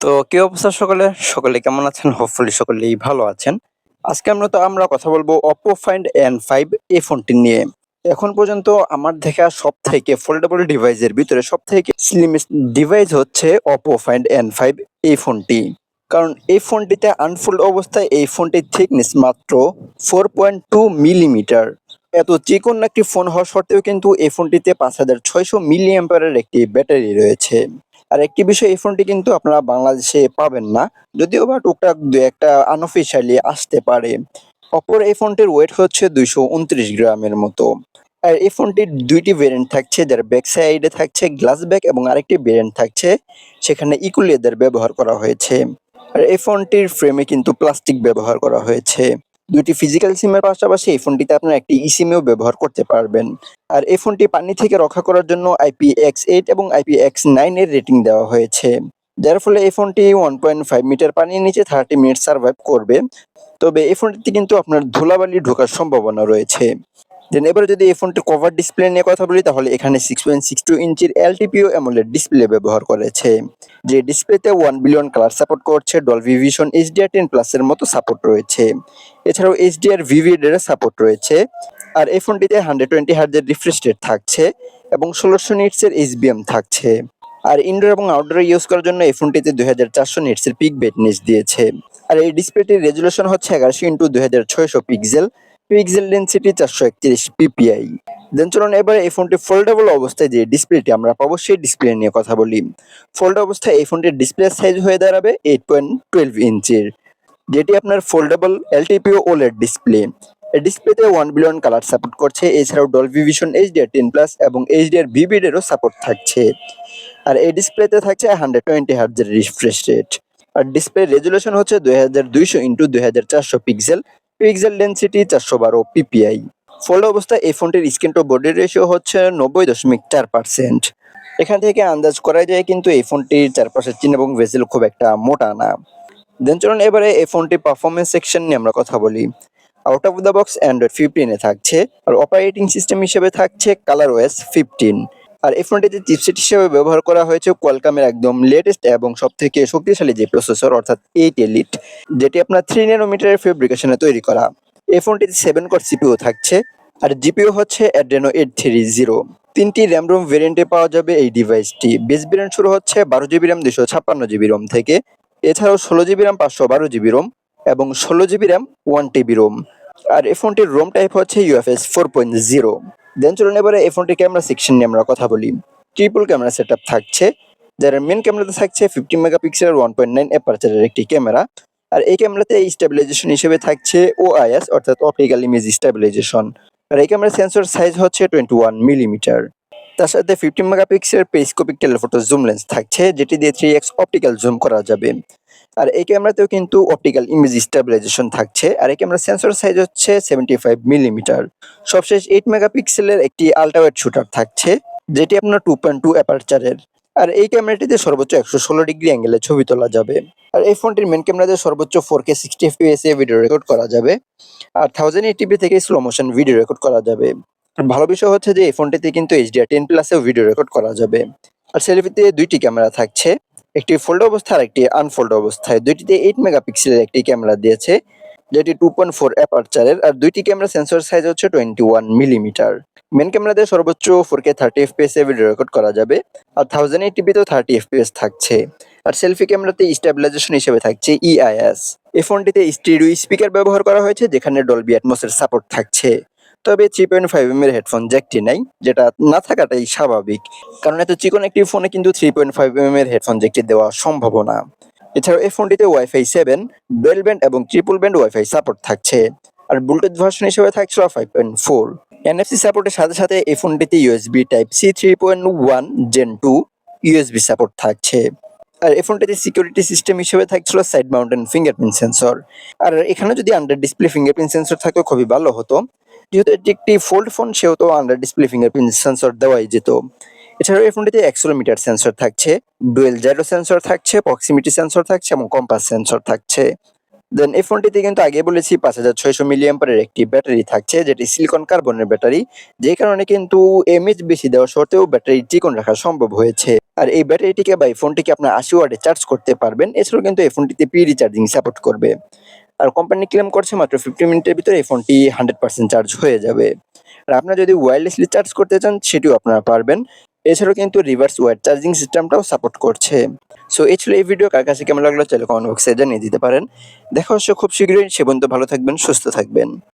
তো কি অবস্থা সকলে? সকলে কেমন আছেন? হোপফুলি সকলেই ভালো আছেন। আজকে আমরা তো আমরা কথা বলব অপো ফাইন্ড এন ফাইভ এই ফোনটি নিয়ে। এখন পর্যন্ত আমার দেখা সব থেকে ফোল্ডেবল ডিভাইসের ভিতরে সব থেকে স্লিমেস্ট ডিভাইস হচ্ছে অপো ফাইন্ড এন ফাইভ এই ফোনটি। কারণ এই ফোনটিতে আনফোল্ড অবস্থায় এই ফোনটির থিকনেস মাত্র ফোর পয়েন্ট টু মিলিমিটার এত চিকন একটি ফোন হওয়া সত্ত্বেও কিন্তু এই ফোনটিতে পাঁচ হাজার ছয়শো মিলি একটি ব্যাটারি রয়েছে। আর একটি বিষয়, এই ফোনটি কিন্তু আপনারা বাংলাদেশে পাবেন না। যদিও বা টুকটাক দু একটা আনঅফিসিয়ালি আসতে পারে। অপর এই ফোনটির ওয়েট হচ্ছে দুইশো উনত্রিশ গ্রামের মতো। আর এই ফোনটির দুইটি ভেরিয়েন্ট থাকছে, যার ব্যাক সাইডে থাকছে গ্লাস ব্যাক এবং আরেকটি ভেরিয়েন্ট থাকছে, সেখানে ইকো লেদার ব্যবহার করা হয়েছে। আর এই ফোনটির ফ্রেমে কিন্তু প্লাস্টিক ব্যবহার করা হয়েছে। দুটি ফিজিক্যাল সিমের পাশাপাশি এই ফোনটিতে আপনার একটি ইসিমেও ব্যবহার করতে পারবেন। আর এই ফোনটি পানি থেকে রক্ষা করার জন্য আইপি এক্স এইট এবং আইপি এক্স নাইন এর রেটিং দেওয়া হয়েছে। যার ফলে এই ফোনটি ওয়ান পয়েন্ট ফাইভ মিটার পানির নিচে থার্টি মিনিট সার্ভাইভ করবে। তবে এই ফোনটিতে কিন্তু আপনার ধুলাবালি ঢোকার সম্ভাবনা রয়েছে। দেন এবারে যদি এই ফোনটির কভার ডিসপ্লে নিয়ে কথা বলি, তাহলে এখানে সিক্স পয়েন্ট সিক্স টু ইঞ্চির এলটিপিও অ্যামোলেড ডিসপ্লে ব্যবহার করেছে। যে ডিসপ্লেতে ওয়ান বিলিয়ন কালার সাপোর্ট করছে ডলভি ভিশন এইচডিআর টেন প্লাসের মতো সাপোর্ট রয়েছে। এছাড়াও এইচডিআর ভিভিডের সাপোর্ট রয়েছে। আর এই ফোনটিতে হান্ড্রেড টোয়েন্টি হার্জের রিফ্রেশ রেট থাকছে এবং ষোলোশো নিটসের এইচবিএম থাকছে। আর ইনডোর এবং আউটডোর ইউজ করার জন্য এই ফোনটিতে দুই হাজার চারশো নিটসের পিক ব্রাইটনেস দিয়েছে। আর এই ডিসপ্লেটির রেজুলেশন হচ্ছে এগারোশো ইন্টু দুই হাজার ছয়শো পিক্সেল পিক্সেল ডেন্সিটি চারশো একত্রিশ পিপিআই দেন চলুন এবারে এই ফোনটি ফোল্ডেবল অবস্থায় যে ডিসপ্লেটি আমরা পাবো, সেই ডিসপ্লে নিয়ে কথা বলি। ফোল্ড অবস্থায় এই ফোনটির ডিসপ্লে সাইজ হয়ে দাঁড়াবে এইট পয়েন্ট টুয়েলভ ইঞ্চির, যেটি আপনার ফোল্ডেবল এলটিপিও ওলেড ডিসপ্লে এই ডিসপ্লেতে ওয়ান বিলিয়ন কালার সাপোর্ট করছে, এছাড়াও Dolby vision HDR ten plus এবং এইচডিআর ভিভিডেরও সাপোর্ট থাকছে। আর এই ডিসপ্লেতে থাকছে হান্ড্রেড টোয়েন্টি হার্জের রিফ্রেশ রেট আর ডিসপ্লে রেজুলেশন হচ্ছে দুই হাজার দুইশো ইন্টু দুই হাজার চারশো পিক্সেল পিক্সেল ডেন্সিটি চারশো বারো পিপিআই। ফোল্ড অবস্থায় এই ফোনটির স্ক্রিন টু বডি রেশিও হচ্ছে নব্বই দশমিক চার পার্সেন্ট। এখান থেকে আন্দাজ করা যায় কিন্তু এই ফোনটির চারপাশের চিহ্ন এবং ভেসেল খুব একটা মোটা না। দেন চলুন এবারে এই ফোনটির পারফরমেন্স সেকশন নিয়ে আমরা কথা বলি। Out of the box android ফিফটিনে থাকছে। আর অপারেটিং সিস্টেম হিসেবে থাকছে কালার ওয়েস ফিফটিন আর এই ফোনটিতে চিপসেট হিসেবে ব্যবহার করা হয়েছে কোয়ালকামের একদম লেটেস্ট এবং সব থেকে শক্তিশালী যে প্রসেসর অর্থাৎ এইট এলিট যেটি আপনার থ্রি ন্যানোমিটারের ফেব্রিকেশনে তৈরি করা। এই ফোনটিতে সেভেন কর সিপিও থাকছে, আর জিপিও হচ্ছে অ্যাড্রেনো এইট থ্রি জিরো তিনটি র্যাম রোম ভেরিয়েন্টে পাওয়া যাবে এই ডিভাইসটি বেস ভেরিয়েন্ট শুরু হচ্ছে বারো জিবি র্যাম দুশো ছাপ্পান্ন জিবি রোম থেকে। এছাড়াও ষোলো জিবি র্যাম পাঁচশো বারো জিবি রোম এবং ষোলো GB RAM one TB ROM আর এই ফোনটির রোম টাইপ হচ্ছে UFS four point zero then চলুন এবারে এই ফোনটির ক্যামেরা সেকশন নিয়ে আমরা কথা বলি। ট্রিপল ক্যামেরা সেট থাকছে। যার মেন ক্যামেরাতে থাকছে ফিফটি মেগাপিক্সেলের ওয়ান পয়েন্ট নাইন অ্যাপারচারের একটি ক্যামেরা আর এই ক্যামেরাতে স্টেবিলাইজেশন হিসেবে থাকছে ও ওআইএস অর্থাৎ অপটিক্যাল ইমেজ স্টেবিলাইজেশন আর এই ক্যামেরার সেন্সর সাইজ হচ্ছে টোয়েন্টি ওয়ান মিলিমিটার তার সাথে ফিফটি মেগাপিক্সেলের পেরিস্কোপিক টেলিফোটো জুম লেন্স থাকছে, যেটি দিয়ে থ্রি এক্স অপটিক্যাল জুম করা যাবে। আর এই ক্যামেরাতেও কিন্তু অপটিক্যাল ইমেজ স্টেবিলাইজেশন থাকছে, আর এই ক্যামেরার সেন্সর সাইজ হচ্ছে সেভেন্টি ফাইভ মিলিমিটার সবশেষ এইট মেগাপিক্সেলের একটি আল্ট্রাওয়েড শুটার থাকছে, যেটি আপনার টু পয়েন্ট টু অ্যাপারচারের আর এই ক্যামেরাটিতে সর্বোচ্চ একশো ষোলো ডিগ্রি অ্যাঙ্গেলে ছবি তোলা যাবে। আর এই ফোনটির মেন ক্যামেরাতে সর্বোচ্চ ফোর কে সিক্সটি এফপিএস এ ভিডিও রেকর্ড করা যাবে, আর থাউজেন্ড এইটিপি থেকে স্লো মোশন ভিডিও রেকর্ড করা যাবে। ভালো বিষয় হচ্ছে যে এই ফোনটিতে কিন্তু এইচডিআর টেন প্লাসেও ভিডিও রেকর্ড করা যাবে। আর সেলফিতে দুইটি ক্যামেরা থাকছে। একটি ফোল্ড অবস্থা আর একটি আনফোল্ড অবস্থায় দুইটিতে এইট মেগাপিক্সেলের একটি ক্যামেরা দিয়েছে, যেটি টু পয়েন্ট ফোর অ্যাপারচারের আর দুইটি ক্যামেরা সেন্সর সাইজ হচ্ছে টোয়েন্টি ওয়ান মিলিমিটার মেন ক্যামেরাতে সর্বোচ্চ ফোর কে থার্টি এফপিএস এ ভিডিও রেকর্ড করা যাবে, আর থাউজেন্ড এইটিপিতেও থার্টি এফপিএস থাকছে। আর সেলফি ক্যামেরাতে স্টেবিলাইজেশন হিসেবে থাকছে E ইআইএস এই ফোনটিতে স্টিরিও স্পিকার ব্যবহার করা হয়েছে, যেখানে ডলবি অ্যাটমসের সাপোর্ট থাকছে। তবে থ্রি পয়েন্ট ফাইভ এম এর হেডফোন জ্যাকটি নাই, যেটা না থাকাটাই স্বাভাবিক। কারণ এত চিকন একটি ফোনে কিন্তু থ্রি পয়েন্ট ফাইভ এম এর হেডফোন জ্যাকটি দেওয়া সম্ভব না। এছাড়াও এই ফোনটিতে ওয়াইফাই সেভেন ডুয়েল ব্যান্ড এবং ট্রিপল ব্যান্ড ওয়াইফাই সাপোর্ট থাকছে। আর ব্লুটুথ ভার্সন হিসেবে থাকছিল ফাইভ পয়েন্ট ফোর এনএফসি সাপোর্টের সাথে সাথে এই ফোনটিতে USB type C three point one gen two USB support থাকছে। আর এই ফোনটিতে সিকিউরিটি সিস্টেম হিসেবে থাকছিল সাইড মাউন্টেন ফিঙ্গারপ্রিন্ট সেন্সর আর এখানে যদি আন্ডার ডিসপ্লে ফিঙ্গারপ্রিন্ট সেন্সর থাকতো, খুবই ভালো হতো। যেহেতু এটি একটি ফোল্ড ফোন সেহেতু আন্ডার ডিসপ্লে ফিঙ্গারপ্রিন্ট সেন্সর দেওয়াই যেত। এছাড়াও এই ফোনটিতে অ্যাক্সোলোমিটার সেন্সর থাকছে ডুয়েল জাইরো সেন্সর থাকছে প্রক্সিমিটি সেন্সর থাকছে এবং কম্পাস সেন্সর থাকছে। দেন এই ফোনটিতে কিন্তু আগে বলেছি পাঁচ হাজার ছয়শো মিলিয়াম্পারের একটি ব্যাটারি থাকছে, যেটি সিলিকন কার্বনের ব্যাটারি, যে কারণে কিন্তু এমএচ বেশি দেওয়া সত্ত্বেও ব্যাটারি চিকন রাখা সম্ভব হয়েছে। আর এই ব্যাটারিটিকে বা এই ফোনটিকে আপনার আশি ওয়াটে চার্জ করতে পারবেন, এছাড়াও কিন্তু এই ফোনটিতে পি রিচার্জিং সাপোর্ট করবে। আর কোম্পানি ক্লেম করছে মাত্র ফিফটি মিনিটের ভিতরে এই ফোনটি হান্ড্রেড পার্সেন্ট চার্জ হয়ে যাবে। আর আপনারা যদি ওয়্যারলেসলি চার্জ করতে চান, সেটিও আপনারা পারবেন। এছাড়াও কিন্তু রিভার্স ওয়ার চার্জিং সিস্টেমটাও সাপোর্ট করছে। সো এই ছিল এই ভিডিও কার কাছে কেমন লাগল চাইলে কমেন্ট বক্সে জানিয়ে দিতে পারেন। দেখা হচ্ছে খুব শীঘ্রই। সে ভালো থাকবেন, সুস্থ থাকবেন।